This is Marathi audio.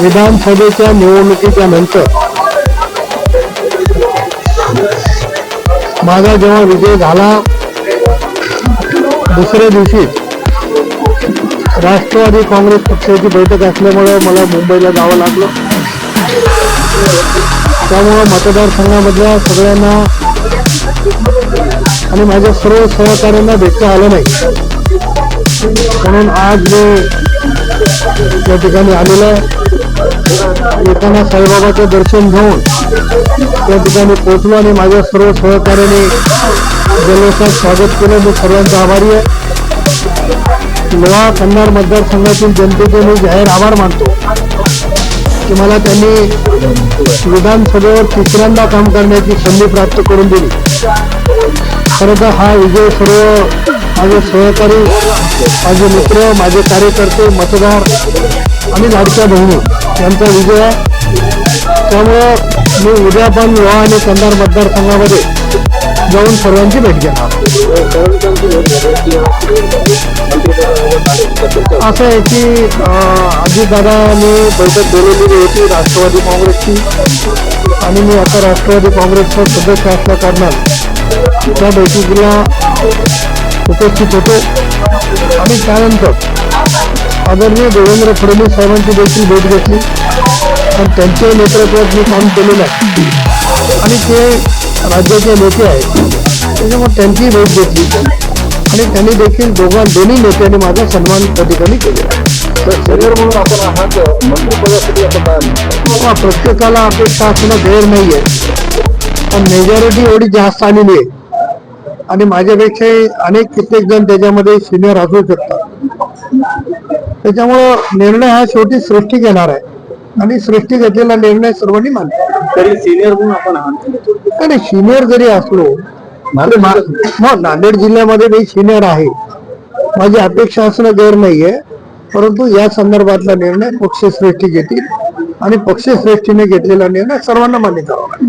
विधानसभेच्या निवडणुकीच्या नंतर माझा जेव्हा विजय झाला दुसऱ्या दिवशी राष्ट्रवादी काँग्रेस पक्षाची बैठक असल्यामुळं मला मुंबईला जावं लागलं. त्यामुळं मतदारसंघामधल्या सगळ्यांना आणि माझ्या सर्व सहकाऱ्यांना भेटता आलं नाही. म्हणून आज मी या ठिकाणी आलेलो आहे. येताना साईबाबाचं दर्शन घेऊन त्या ठिकाणी पोहोचलो आणि माझ्या सर्व सहकार्याने जल्लोषात स्वागत केलं. मी सर्वांचा आभारी आहे. लोहा कन्नड मतदारसंघातील जनतेचे मी जाहीर आभार मानतो. की मला त्यांनी विधानसभेवर तिसऱ्यांदा काम करण्याची संधी प्राप्त करून दिली. खरं तर हा विजय सर्व माझे सहकारी माझे मित्र माझे कार्यकर्ते मतदार आणि लाडक्या बहिणी यांचा विजय आहे. त्यामुळं मी उद्या पण लोहा आणि कंधार मतदारसंघामध्ये जाऊन सर्वांची भेट घेणार. असं आहे की अजितदादाने बैठक बोलवलेली होती राष्ट्रवादी काँग्रेसची. आणि मी आता राष्ट्रवादी काँग्रेसचा सदस्य असल्या कारणात त्या बैठकीला उपस्थित होतो. आणि त्यानंतर आदरणीय देवेंद्र फडणवीस साहेबांची देखील भेट घेतली. आणि त्यांच्या नेतृत्वात मी काम केलेलं आहे. आणि ते राज्याचे नेते आहेत. त्याच्यामुळे त्यांची भेट घेतली. आणि त्यांनी देखील दोघां दोन्ही नेत्यांनी माझा सन्मान त्या ठिकाणी केलेला शरीर म्हणून आपण आहात. मंत्रिपदासाठी आता काय आहे? प्रत्येकाला अपेक्षा असणं गैर नाही आहे पण मेजॉरिटी एवढी जास्त आलेली आहे. आणि माझ्यापेक्षाही अनेक कित्येक जण त्याच्यामध्ये सिनियर असू शकतात. त्याच्यामुळं निर्णय हा शेवटी सृष्टी घेणार आहे. आणि सृष्टी घेतलेला निर्णय सर्वांनी मानतो तरी सिनियर म्हणून आपण सिनियर जरी असलो मा- हो, नांदेड जिल्ह्यामध्ये मी सिनियर आहे. माझी अपेक्षा असणं गैर नाहीये. परंतु या संदर्भातला निर्णय पक्षश्रेष्ठी घेतील आणि पक्षश्रेष्ठीने घेतलेला निर्णय सर्वांना मान्य करावा